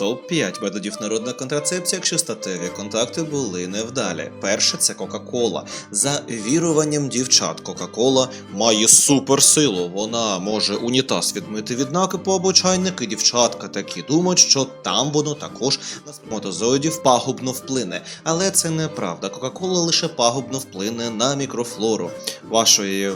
Топ-5 методів народної контрацепції, якщо статеві контакти були невдалі. Перше це Кока-Кола. За віруванням дівчат, Кока-Кола має суперсилу. Вона може унітаз відмити від накипу або чайник, і дівчатка такі думають, що там воно також на сперматозоїдів пагубно вплине. Але це неправда. Кока-Кола лише пагубно вплине на мікрофлору вашої.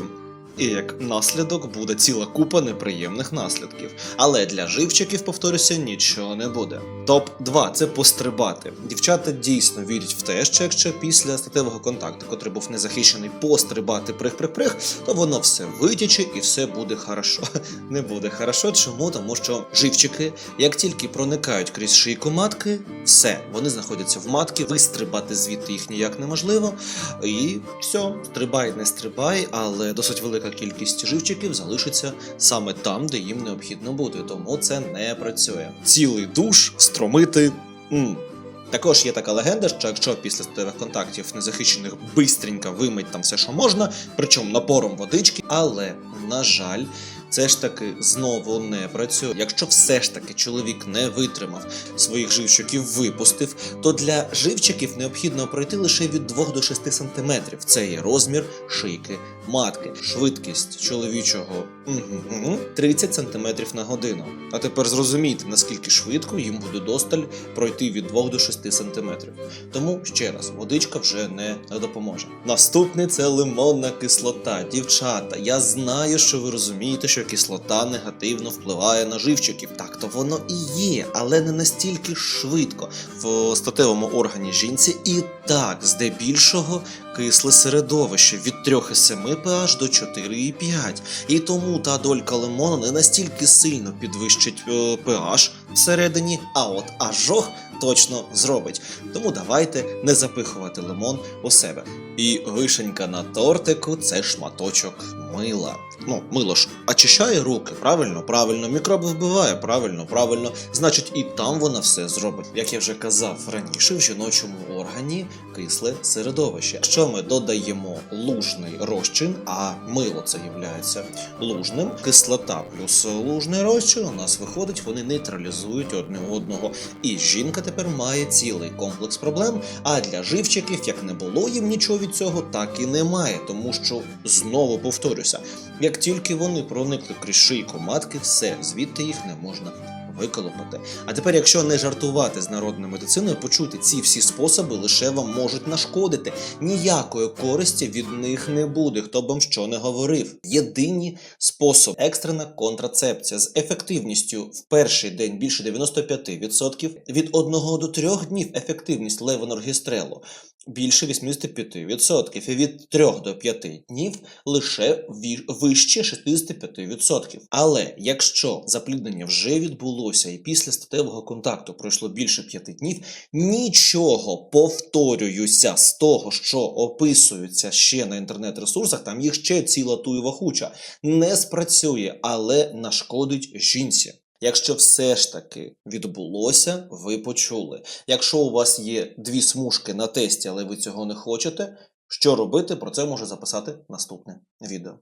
І як наслідок буде ціла купа неприємних наслідків. Але для живчиків, повторюся, нічого не буде. Топ 2 це пострибати. Дівчата дійсно вірять в те, що якщо після статевого контакту, котрий був незахищений, пострибати прих-прих-прих, то воно все витіче і все буде хорошо. Не буде хорошо. Чому? Тому що живчики, як тільки проникають крізь шийку матки, все, вони знаходяться в матці, вистрибати звідти їх ніяк неможливо. І все, стрибай, не стрибай, але досить велика кількість живчиків залишиться саме там, де їм необхідно бути. Тому це не працює. Цілий душ стромити. м. Також є така легенда, що якщо після статевих контактів незахищених бистренько вимить там все, що можна, причому напором водички, але на жаль. Це ж таки знову не працює. Якщо все ж таки чоловік не витримав своїх живчиків, випустив, то для живчиків необхідно пройти лише від 2 до 6 см. Це є розмір шийки матки, швидкість чоловічого 30 см на годину. А тепер зрозумійте, наскільки швидко їм буде досталь пройти від 2 до 6 см. Тому ще раз, водичка вже не допоможе. Наступний це лимонна кислота. Дівчата, я знаю, що ви розумієте, що кислота негативно впливає на живчиків. Так, то воно і є, але не настільки швидко. В статевому органі жінці і так, здебільшого, кисле середовище від 3,7 pH до 4,5. І тому та долька лимону не настільки сильно підвищить е, pH всередині, а от ажог точно зробить. Тому давайте не запихувати лимон у себе. І вишенька на тортику це шматочок мила. Ну, мило ж очищає руки, правильно, правильно, мікроби вбиває, правильно, правильно. Значить, і там вона все зробить. Як я вже казав раніше, в жіночому органі кисле середовище. Якщо ми додаємо лужний розчин, а мило це є лужним, кислота плюс лужний розчин у нас виходить, вони нейтралізують одне одного. І жінка тепер має цілий комплекс проблем. А для живчиків, як не було їм нічого від цього, так і немає. Тому що знову повторюся, як тільки вони проникли крізь шийку матки, все звідти їх не можна. Виколопати. А тепер, якщо не жартувати з народною медициною, почуйте, ці всі способи лише вам можуть нашкодити. Ніякої користі від них не буде, хто б вам що не говорив. Єдині спосіб екстрена контрацепція з ефективністю в перший день більше 95%, від 1 до 3 днів ефективність левоноргістрелу більше 85%, і від 3 до 5 днів лише вище 65%. Але якщо запліднення вже відбулося і після статевого контакту пройшло більше 5 днів, нічого повторююся з того, що описується ще на інтернет-ресурсах, там їх ще ціла туєва хуча, не спрацює, але нашкодить жінці. Якщо все ж таки відбулося, ви почули. Якщо у вас є дві смужки на тесті, але ви цього не хочете, що робити, про це може записати наступне відео.